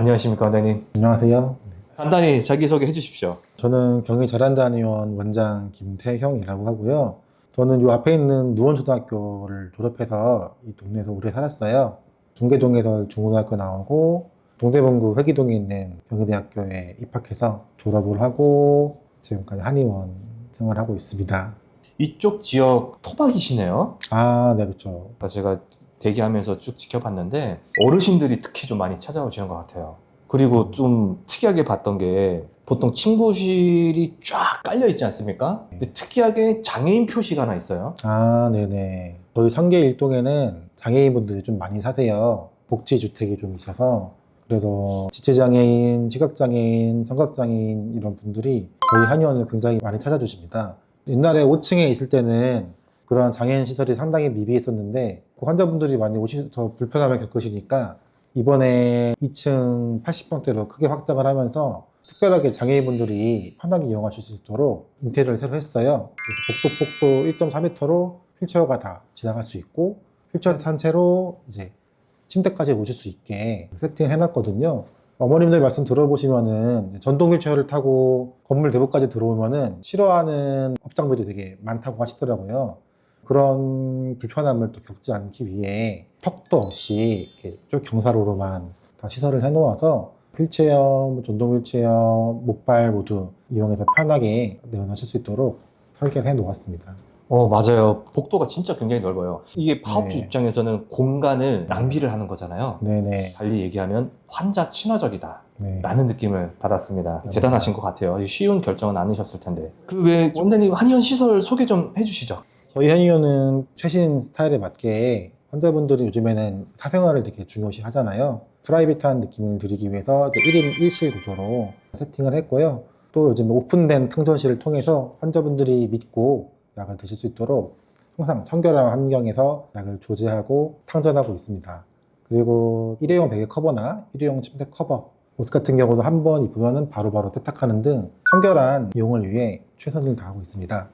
안녕하십니까 원장님. 안녕하세요. 간단히 자기소개 해주십시오. 저는 경기 잘한다니원 원장 김태형이라고 하고요. 저는 요 앞에 있는 누원초등학교를 졸업해서 이 동네에서 오래 살았어요. 중계동에서 중고등학교 나오고 동대문구 회기동에 있는 경희대학교에 입학해서 졸업을 하고 지금까지 한의원 생활하고 있습니다. 이쪽 지역 토박이시네요. 아, 네, 그렇죠. 그러니까 제가 대기하면서 쭉 지켜봤는데 어르신들이 특히 좀 많이 찾아오시는 것 같아요. 그리고 좀 특이하게 봤던 게 보통 침구실이 쫙 깔려 있지 않습니까? 근데 특이하게 장애인 표시가 하나 있어요. 아, 네네. 저희 상계 일동에는 장애인분들이 좀 많이 사세요. 복지주택이 좀 있어서. 그래서 지체장애인, 시각장애인, 청각장애인 이런 분들이 저희 한의원을 굉장히 많이 찾아주십니다. 옛날에 5층에 있을 때는 그런 장애인 시설이 상당히 미비했었는데 그 환자분들이 많이 오셔서 불편함을 겪으시니까 이번에 2층 80평대로 크게 확장을 하면서 특별하게 장애인분들이 편하게 이용하실 수 있도록 인테리어를 새로 했어요. 복도 폭도 1.4m로 휠체어가 다 지나갈 수 있고 휠체어 탄 채로 이제 침대까지 오실 수 있게 세팅을 해놨거든요. 어머님들 말씀 들어보시면은 전동 휠체어를 타고 건물 내부까지 들어오면은 싫어하는 업장들이 되게 많다고 하시더라고요. 그런 불편함을 또 겪지 않기 위해 턱도 없이 이렇게 쭉 경사로로만 다 시설을 해놓아서 휠체어, 뭐 전동 휠체어, 목발 모두 이용해서 편하게 내원하실 수 있도록 설계를 해 놓았습니다. 어 맞아요. 복도가 진짜 굉장히 넓어요. 이게 파업주 네. 입장에서는 공간을 낭비를 하는 거잖아요. 네네. 달리 얘기하면 환자 친화적이다. 네. 라는 느낌을 받았습니다. 네. 대단하신 것 같아요. 쉬운 결정은 아니셨을 텐데. 그 외에 원장님 한의원 시설 소개 좀 해주시죠. 저희 한의원은 최신 스타일에 맞게 환자분들이 요즘에는 사생활을 되게 중요시 하잖아요. 프라이빗한 느낌을 드리기 위해서 1인 1실 구조로 세팅을 했고요. 또 요즘 오픈된 탕전실을 통해서 환자분들이 믿고 약을 드실 수 있도록 항상 청결한 환경에서 약을 조제하고 탕전하고 있습니다. 그리고 일회용 베개 커버나 일회용 침대 커버, 옷 같은 경우도 한 번 입으면 바로바로 세탁하는 등 청결한 이용을 위해 최선을 다하고 있습니다.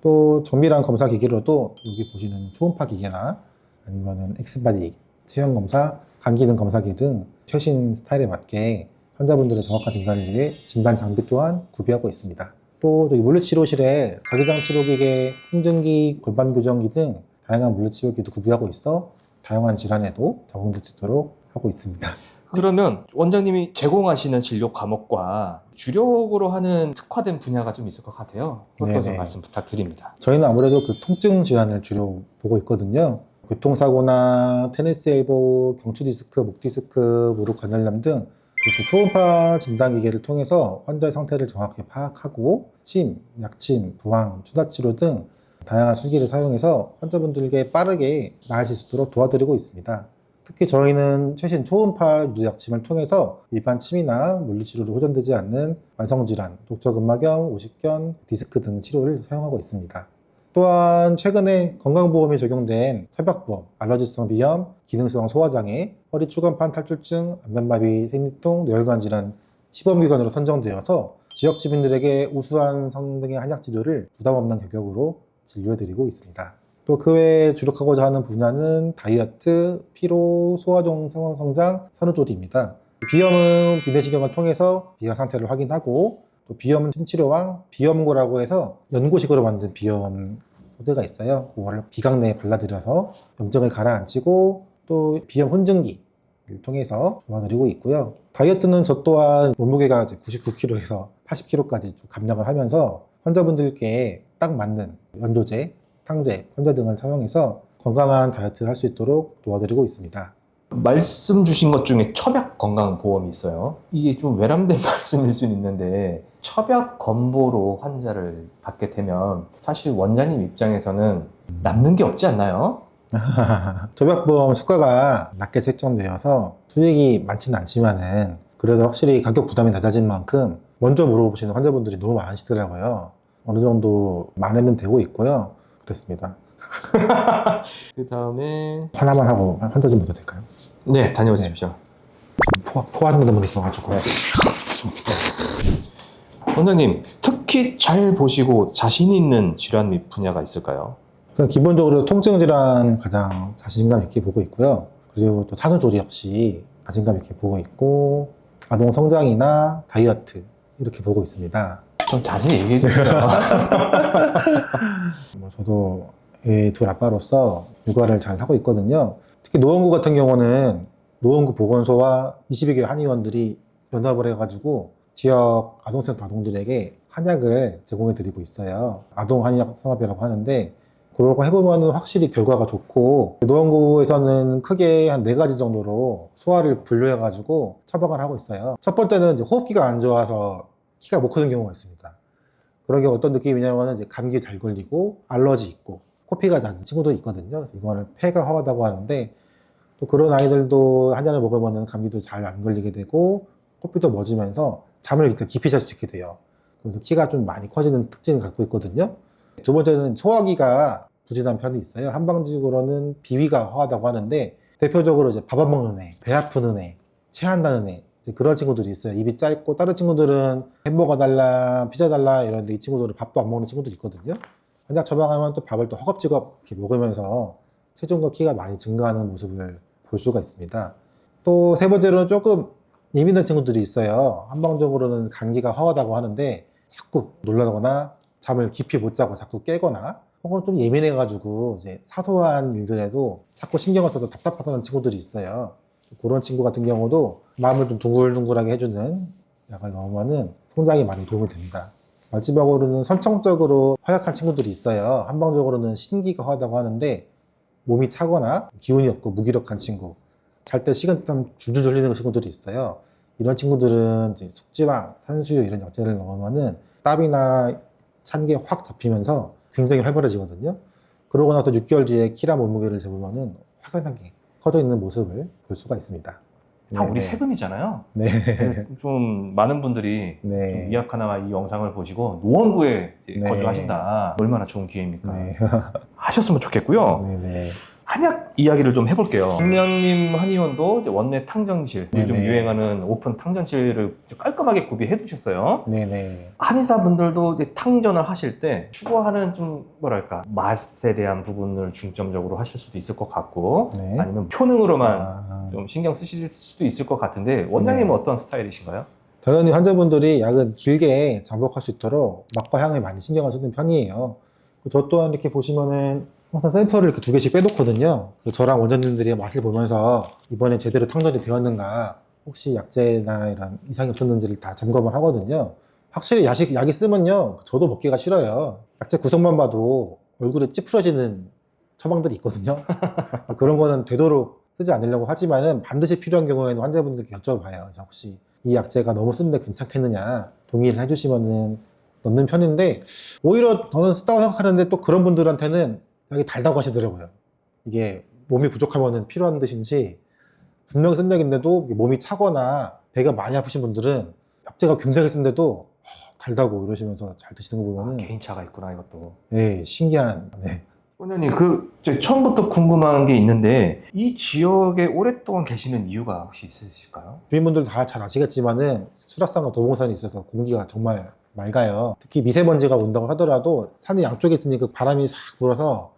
또 정밀한 검사 기기로도 여기 보시는 초음파 기계나 아니면은 엑스바디 체형 검사, 감기등 검사기 등 최신 스타일에 맞게 환자분들의 정확한 진단을 위해 진단 장비 또한 구비하고 있습니다. 또 저기 물리치료실에 자기장 치료기계, 흔증기, 골반 교정기 등 다양한 물리치료기도 구비하고 있어 다양한 질환에도 적응될 수 있도록 하고 있습니다. 그러면 원장님이 제공하시는 진료 과목과 주력으로 하는 특화된 분야가 좀 있을 것 같아요. 그것도 좀 네네. 말씀 부탁드립니다. 저희는 아무래도 그 통증 질환을 주로 보고 있거든요. 교통사고나 테니스 엘보, 경추 디스크, 목 디스크, 무릎 관절염 등 이렇게 초음파 진단 기계를 통해서 환자의 상태를 정확히 파악하고 침, 약침, 부항, 추다 치료 등 다양한 수기를 사용해서 환자분들에게 빠르게 나으실 수 있도록 도와드리고 있습니다. 특히 저희는 최신 초음파 유약침을 통해서 일반 침이나 물리치료로 호전되지 않는 만성질환, 독저근막염, 오십견, 디스크 등 치료를 사용하고 있습니다. 또한 최근에 건강보험이 적용된 협약보험, 알러지성 비염, 기능성 소화장애, 허리 추간판 탈출증, 안면마비, 생리통, 뇌혈관 질환 시범기관으로 선정되어서 지역 주민들에게 우수한 성능의 한약 치료를 부담 없는 가격으로 진료해드리고 있습니다. 또 그 외에 주력하고자 하는 분야는 다이어트, 피로, 소화종 성장, 산후조리입니다. 비염은 비내시경을 통해서 비하 상태를 확인하고 또 비염 침치료왕, 비염고라고 해서 연고식으로 만든 비염 소재가 있어요. 그거를 비강 내에 발라드려서 염증을 가라앉히고 또 비염 혼증기를 통해서 도와드리고 있고요. 다이어트는 저 또한 몸무게가 99kg에서 80kg까지 감량을 하면서 환자분들께 딱 맞는 연조제, 탕제, 환자 등을 사용해서 건강한 다이어트를 할 수 있도록 도와드리고 있습니다. 말씀 주신 것 중에 첩약 건강보험이 있어요. 이게 좀 외람된 말씀일 수는 있는데 첩약 건보로 환자를 받게 되면 사실 원장님 입장에서는 남는 게 없지 않나요? 조약보험 수가가 낮게 책정되어서 수익이 많지는 않지만은 그래도 확실히 가격 부담이 낮아진 만큼 먼저 물어보시는 환자분들이 너무 많으시더라고요. 어느 정도 만회는 되고 있고요. 그렇습니다. 그 다음에 하나만 하고 환자 좀 봐도 될까요? 네 다녀오십시오. 포, 포화되는 분이 있어가지고. 원장님 특히 잘 보시고 자신 있는 질환 및 분야가 있을까요? 기본적으로 통증 질환 가장 자신감 있게 보고 있고요. 그리고 또 산후조리 역시 자신감 있게 보고 있고 아동 성장이나 다이어트 이렇게 보고 있습니다. 좀 자세히 얘기해 주세요. 뭐 저도 이 둘 아빠로서 육아를 잘 하고 있거든요. 특히 노원구 같은 경우는 노원구 보건소와 22개 한의원들이 연합을 해가지고 지역 아동센터 아동들에게 한약을 제공해 드리고 있어요. 아동 한의학 산업이라고 하는데 그런 거 해보면 확실히 결과가 좋고 노원구에서는 크게 한 네 가지 정도로 소화를 분류해가지고 처방을 하고 있어요. 첫 번째는 이제 호흡기가 안 좋아서 키가 못 크는 경우가 있습니다. 그런 게 어떤 느낌이냐면 이제 감기 잘 걸리고 알러지 있고 코피가 나는 친구도 있거든요. 이거를 폐가 허하다고 하는데 또 그런 아이들도 한 잔을 먹으면 감기도 잘 안 걸리게 되고 코피도 멎으면서 잠을 깊이 잘 수 있게 돼요. 그래서 키가 좀 많이 커지는 특징을 갖고 있거든요. 두 번째는 소화기가 부진한 편이 있어요. 한방적으로는 비위가 허하다고 하는데 대표적으로 이제 밥 안 먹는 애, 배 아프는 애, 체한다는 애 그런 친구들이 있어요. 입이 짧고 다른 친구들은 햄버거 달라, 피자 달라 이러는데 이 친구들은 밥도 안 먹는 친구들이 있거든요. 한약 처방하면 또 밥을 또 허겁지겁 이렇게 먹으면서 체중과 키가 많이 증가하는 모습을 볼 수가 있습니다. 또 세 번째로는 조금 예민한 친구들이 있어요. 한방적으로는 감기가 허하다고 하는데 자꾸 놀라거나 잠을 깊이 못 자고 자꾸 깨거나 혹은 좀 예민해가지고 이제 사소한 일들에도 자꾸 신경을 써도 답답하다는 친구들이 있어요. 그런 친구 같은 경우도 마음을 좀 둥글둥글하게 해주는 약을 넣으면은 성장에 많이 도움이 됩니다. 마지막으로는 선천적으로 허약한 친구들이 있어요. 한방적으로는 신기가 허하다고 하는데 몸이 차거나 기운이 없고 무기력한 친구, 잘 때 식은땀 줄줄 흘리는 친구들이 있어요. 이런 친구들은 숙지방, 산수유 이런 약재를 넣으면은 땀이나 찬 게 확 잡히면서 굉장히 활발해지거든요. 그러고 나서 6개월 뒤에 키랑 몸무게를 재보면은 확연하게 커져 있는 모습을 볼 수가 있습니다. 다 우리 네. 세금이잖아요. 네. 좀 많은 분들이 네. 좀 이학하나 이 영상을 보시고 노원구에 네. 거주하신다. 얼마나 좋은 기회입니까? 네. 하셨으면 좋겠고요. 네. 네. 한약 이야기를 좀 해볼게요. 김명님 한의원도 이제 원내 탕정실, 요즘 네네. 유행하는 오픈 탕정실을 깔끔하게 구비해 두셨어요. 네. 네. 한의사분들도 이제 탕전을 하실 때 추구하는 좀 뭐랄까 맛에 대한 부분을 중점적으로 하실 수도 있을 것 같고 네. 아니면 효능으로만 아, 좀 신경 쓰실 수도 있을 것 같은데 원장님은 네. 어떤 스타일이신가요? 당연히 환자분들이 약을 길게 잠복할 수 있도록 맛과 향에 많이 신경을 쓰는 편이에요. 저 또한 이렇게 보시면은 항상 샘플을 이렇게 두 개씩 빼놓거든요. 그래서 저랑 원장님들이 맛을 보면서 이번에 제대로 탕전이 되었는가, 혹시 약재나 이런 이상이 없었는지를 다 점검을 하거든요. 확실히 야식, 약이 쓰면요, 저도 먹기가 싫어요. 약재 구성만 봐도 얼굴에 찌푸러지는 처방들이 있거든요. 그런 거는 되도록 쓰지 않으려고 하지만은 반드시 필요한 경우에는 환자분들께 여쭤봐요. 그래서 혹시 이 약재가 너무 쓰는데 괜찮겠느냐 동의를 해주시면은 넣는 편인데 오히려 저는 쓰다고 생각하는데 또 그런 분들한테는 약이 달다고 하시더라고요. 이게 몸이 부족하면은 필요한 듯인지 분명히 쓴 약인데도 몸이 차거나 배가 많이 아프신 분들은 약재가 굉장히 쓴데도 어, 달다고 이러시면서 잘 드시는 거 아, 보면 은 개인차가 있구나 이것도. 예 신기한 네. 원장님 그 저 처음부터 궁금한 게 있는데 이 지역에 오랫동안 계시는 이유가 혹시 있으실까요? 주민분들 다 잘 아시겠지만은 수락산과 도봉산이 있어서 공기가 정말 맑아요. 특히 미세먼지가 온다고 하더라도 산의 양쪽에 있으니 그 바람이 싹 불어서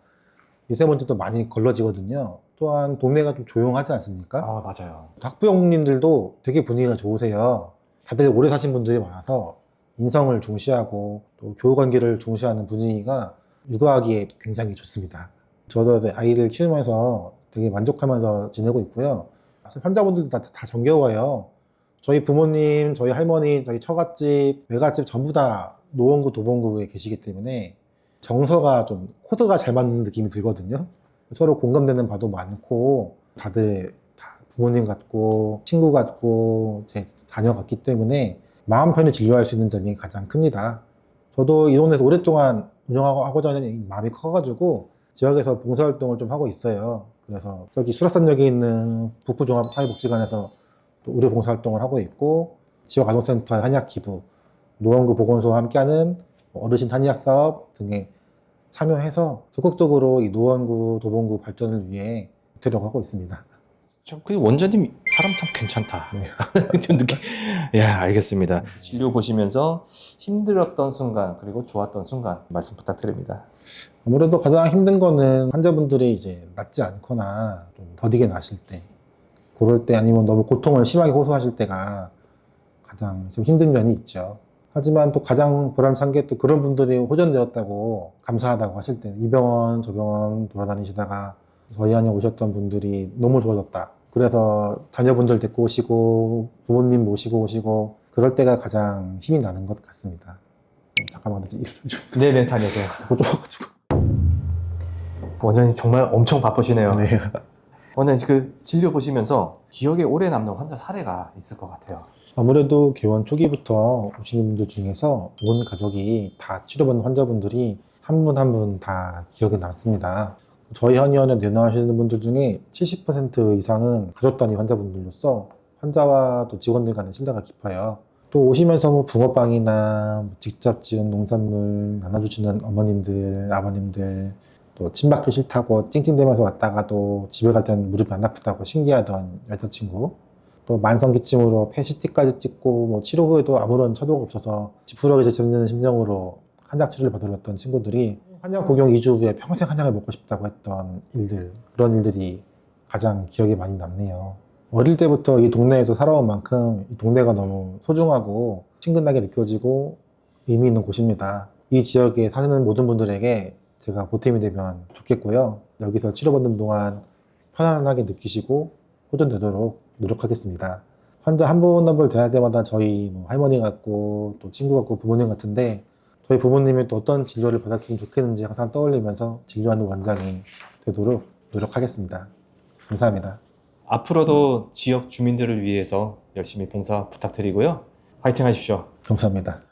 미세먼지도 많이 걸러지거든요. 또한 동네가 좀 조용하지 않습니까? 아 맞아요. 학부형님들도 되게 분위기가 좋으세요. 다들 오래 사신 분들이 많아서 인성을 중시하고 또 교우 관계를 중시하는 분위기가 육아하기에 굉장히 좋습니다. 저도 아이를 키우면서 되게 만족하면서 지내고 있고요. 사실 환자분들도 다, 다 정겨워요. 저희 부모님, 저희 할머니, 저희 처갓집, 외갓집 전부 다 노원구, 도봉구에 계시기 때문에 정서가 좀 코드가 잘 맞는 느낌이 들거든요. 서로 공감되는 바도 많고 다들 다 부모님 같고 친구 같고 제 자녀 같기 때문에 마음 편히 진료할 수 있는 점이 가장 큽니다. 저도 이 동네에서 오랫동안 운영하고 하고자 하는 마음이 커가지고 지역에서 봉사활동을 좀 하고 있어요. 그래서 저기 수락산역에 있는 북부종합사회복지관에서 또 의료 봉사활동을 하고 있고 지역 아동센터의 한약 기부, 노원구 보건소와 함께하는 어르신 한의학 사업 등에 참여해서 적극적으로 이 노원구, 도봉구 발전을 위해 되려고 하고 있습니다. 그 원장님 사람 참 괜찮다. 좀 느낌. 야 알겠습니다. 진료 보시면서 힘들었던 순간 그리고 좋았던 순간 말씀 부탁드립니다. 아무래도 가장 힘든 거는 환자분들이 이제 낫지 않거나 좀 더디게 나실 때, 그럴 때 아니면 너무 고통을 심하게 호소하실 때가 가장 좀 힘든 면이 있죠. 하지만 또 가장 보람찬 게 또 그런 분들이 호전되었다고 감사하다고 하실 때 이 병원 저 병원 돌아다니시다가 저희 안에 오셨던 분들이 너무 좋아졌다. 그래서 자녀분들 데리고 오시고 부모님 모시고 오시고 그럴 때가 가장 힘이 나는 것 같습니다. 잠깐만 네네 다녀오세요. 꽂아가지고. 원장님 정말 엄청 바쁘시네요. 네. 원장님 그 진료 보시면서 기억에 오래 남는 환자 사례가 있을 것 같아요. 아무래도 개원 초기부터 오시는 분들 중에서 온 가족이 다 치료받는 환자분들이 한 분 한 분 다 기억에 남습니다. 저희 한의원에 내놓으시는 분들 중에 70% 이상은 가족 단위 환자분들로서 환자와 또 직원들 간의 신뢰가 깊어요. 또 오시면서 뭐 붕어빵이나 뭐 직접 지은 농산물 나눠주시는 어머님들, 아버님들, 또 침밖이 싫다고 찡찡대면서 왔다가도 집에 갈 때는 무릎이 안 아프다고 신기하던 여자친구, 또 만성 기침으로 폐CT까지 찍고 뭐 치료 후에도 아무런 처도가 없어서 지푸라기 제치는 심정으로 한약 치료를 받으러 왔던 친구들이 한약 복용 2주 후에 평생 한약을 먹고 싶다고 했던 일들 그런 일들이 가장 기억에 많이 남네요. 어릴 때부터 이 동네에서 살아온 만큼 이 동네가 너무 소중하고 친근하게 느껴지고 의미 있는 곳입니다. 이 지역에 사는 모든 분들에게 제가 보탬이 되면 좋겠고요. 여기서 치료받는 동안 편안하게 느끼시고 호전되도록 노력하겠습니다. 환자 한 분 한 분 대할 때마다 저희 뭐 할머니 같고 또 친구 같고 부모님 같은데 저희 부모님이 또 어떤 진료를 받았으면 좋겠는지 항상 떠올리면서 진료하는 원장이 되도록 노력하겠습니다. 감사합니다. 앞으로도 지역 주민들을 위해서 열심히 봉사 부탁드리고요. 화이팅 하십시오. 감사합니다.